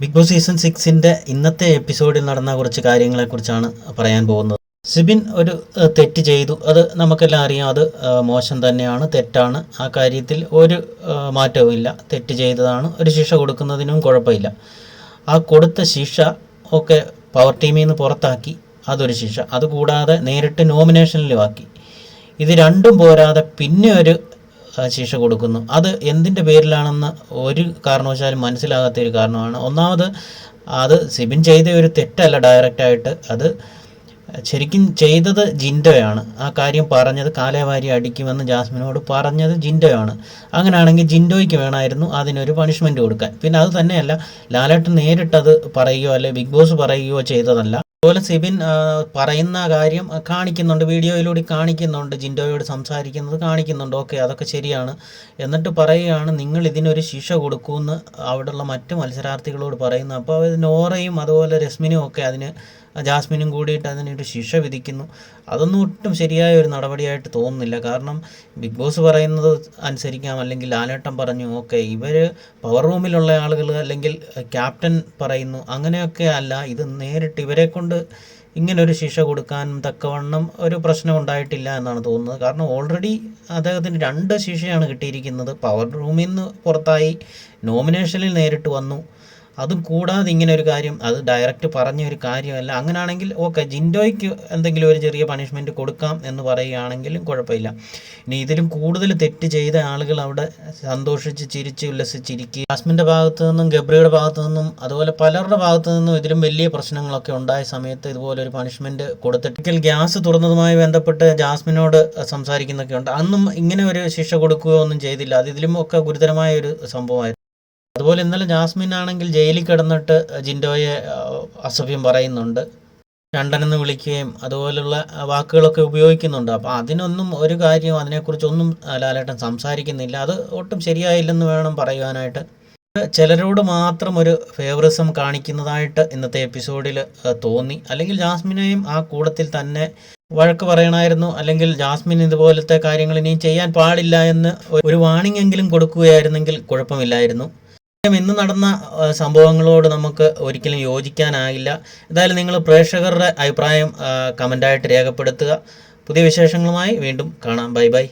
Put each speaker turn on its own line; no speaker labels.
Big boss season സിക്സിന്റെ ഇന്നത്തെ എപ്പിസോഡിൽ നടന്ന കുറച്ച് കാര്യങ്ങളെക്കുറിച്ചാണ് പറയാൻ പോകുന്നത്. സിബിൻ ഒരു തെറ്റ് ചെയ്തു. അത് നമുക്കെല്ലാം അറിയാം. അത് മോശം തന്നെയാണ് തെറ്റാണ്. ആ കാര്യത്തിൽ ഒരു ഏഹ്, മാറ്റവും ഇല്ല. തെറ്റ് ചെയ്തതാണ്. ഒരു ശിക്ഷ കൊടുക്കുന്നതിനും കുഴപ്പമില്ല. ആ കൊടുത്ത ശിക്ഷ ഒക്കെ പവർ ടീമിൽ നിന്ന് പുറത്താക്കി. അതൊരു ശിക്ഷ. അതുകൂടാതെ നേരിട്ട് നോമിനേഷനിലും ആക്കി. ഇത് രണ്ടും പോരാതെ പിന്നെ ഒരു ശിക്ഷ കൊടുക്കുന്നു. അത് എന്തിന്റെ പേരിലാണെന്ന് ഒരു കാരണവശാലും മനസ്സിലാകാത്ത ഒരു കാരണമാണ്. ഒന്നാമത് അത് സിബിൻ ചെയ്ത ഒരു തെറ്റല്ല ഡയറക്റ്റായിട്ട് അത് ശരിക്കും ചെയ്തത് ജിൻഡോയാണ്. ആ കാര്യം പറഞ്ഞത് കാലേവാരി അടിക്കുമെന്ന് ജാസ്മിനോട് പറഞ്ഞത് ജിൻഡോയാണ്. അങ്ങനെയാണെങ്കിൽ ജിൻഡോയ്ക്ക് വേണമായിരുന്നു അതിനൊരു പണിഷ്മെന്റ് കൊടുക്കാൻ. പിന്നെ അത് തന്നെയല്ല ലാലേട്ടൻ നേരിട്ടത് പറയുകയോ അല്ലെ ബിഗ് ബോസ് പറയുകയോ ചെയ്തതല്ല. അതുപോലെ സിബിൻ പറയുന്ന കാര്യം കാണിക്കുന്നുണ്ട് വീഡിയോയിലൂടെ കാണിക്കുന്നുണ്ട് ജിൻഡോയോട് സംസാരിക്കുന്നത് കാണിക്കുന്നുണ്ട്. ഓക്കെ അതൊക്കെ ശരിയാണ്. എന്നിട്ട് പറയുകയാണ് നിങ്ങൾ ഇതിനൊരു ശിക്ഷ കൊടുക്കുമെന്ന് അവിടെയുള്ള മറ്റ് മത്സരാർത്ഥികളോട് പറയുന്നു. അപ്പോൾ നോറയും അതുപോലെ രശ്മിനും ഒക്കെ അതിന് ജാസ്മിനും കൂടിയിട്ട് അതിനൊരു ശിക്ഷ വിധിക്കുന്നു. അതൊന്നും ഒട്ടും ശരിയായ ഒരു നടപടിയായിട്ട് തോന്നുന്നില്ല. കാരണം ബിഗ് ബോസ് പറയുന്നത് അനുസരിക്കാം. അല്ലെങ്കിൽ ലാലേട്ടൻ പറഞ്ഞു ഓക്കെ ഇവർ പവർ റൂമിലുള്ള ആളുകൾ അല്ലെങ്കിൽ ക്യാപ്റ്റൻ പറയുന്നു. അങ്ങനെയൊക്കെ അല്ല. ഇത് നേരിട്ട് ഇവരെ കൊണ്ട് ഇങ്ങനൊരു ശിക്ഷ കൊടുക്കാൻ തക്കവണ്ണം ഒരു പ്രശ്നം ഉണ്ടായിട്ടില്ല എന്നാണ് തോന്നുന്നത്. കാരണം ഓൾറെഡി അദ്ദേഹത്തിന് രണ്ട് ശിക്ഷയാണ് കിട്ടിയിരിക്കുന്നത്. പവർ റൂമിൽ നിന്ന് പുറത്തായി നോമിനേഷനിൽ നേരിട്ട് വന്നു. അതും കൂടാതെ ഇങ്ങനെ ഒരു കാര്യം അത് ഡയറക്റ്റ് പറഞ്ഞ ഒരു കാര്യമല്ല. അങ്ങനെയാണെങ്കിൽ ഓക്കെ ജിൻഡോയ്ക്ക് എന്തെങ്കിലും ഒരു ചെറിയ പണിഷ്മെന്റ് കൊടുക്കാം എന്ന് പറയുകയാണെങ്കിലും കുഴപ്പമില്ല. ഇനി ഇതിലും കൂടുതൽ തെറ്റ് ചെയ്ത ആളുകൾ അവിടെ സന്തോഷിച്ച് ചിരിച്ച് ഉല്ലസിച്ചിരിക്കുക. ജാസ്മിന്റെ ഭാഗത്തു നിന്നും ഗബ്രിയുടെ ഭാഗത്തു നിന്നും അതുപോലെ പലരുടെ ഭാഗത്തു നിന്നും ഇതിലും വലിയ പ്രശ്നങ്ങളൊക്കെ ഉണ്ടായ സമയത്ത് ഇതുപോലെ ഒരു പണിഷ്മെന്റ് കൊടുത്തിട്ട് ഗ്യാസ് തുറന്നതുമായി ബന്ധപ്പെട്ട് ജാസ്മിനോട് സംസാരിക്കുന്നൊക്കെ ഉണ്ട് അന്നും ഇങ്ങനെ ഒരു ശിക്ഷ കൊടുക്കുകയോ ഒന്നും ചെയ്തില്ല. അത് ഇതിലും ഒക്കെ ഗുരുതരമായ ഒരു സംഭവമായിരുന്നു. അതുപോലെ ഇന്നലെ ജാസ്മിൻ ആണെങ്കിൽ ജയിലിൽ കിടന്നിട്ട് ജിൻഡോയെ അസഭ്യം പറയുന്നുണ്ട്. രണ്ടനെന്ന് വിളിക്കുകയും അതുപോലുള്ള വാക്കുകളൊക്കെ ഉപയോഗിക്കുന്നുണ്ട്. അപ്പോൾ അതിനൊന്നും ഒരു കാര്യം അതിനെക്കുറിച്ചൊന്നും ലാലേട്ടൻ സംസാരിക്കുന്നില്ല. അത് ഒട്ടും ശരിയായില്ലെന്ന് വേണം പറയുവാനായിട്ട്. ചിലരോട് മാത്രം ഒരു ഫേവറിസം കാണിക്കുന്നതായിട്ട് ഇന്നത്തെ എപ്പിസോഡിൽ തോന്നി. അല്ലെങ്കിൽ ജാസ്മിനെയും ആ കൂടത്തിൽ തന്നെ വഴക്ക് പറയണമായിരുന്നു അല്ലെങ്കിൽ ജാസ്മിൻ ഇതുപോലത്തെ കാര്യങ്ങൾ ഇനിയും ചെയ്യാൻ പാടില്ല എന്ന് ഒരു വാണിംഗ് എങ്കിലും കൊടുക്കുകയായിരുന്നെങ്കിൽ കുഴപ്പമില്ലായിരുന്നു. ഇന്ന് നടന്ന സംഭവങ്ങളോട് നമുക്ക് ഒരിക്കലും യോജിക്കാനാകില്ല എന്തായാലും നിങ്ങൾ പ്രേക്ഷകരുടെ അഭിപ്രായം കമന്റായിട്ട് രേഖപ്പെടുത്തുക. പുതിയ വിശേഷങ്ങളുമായി വീണ്ടും കാണാം. Bye bye.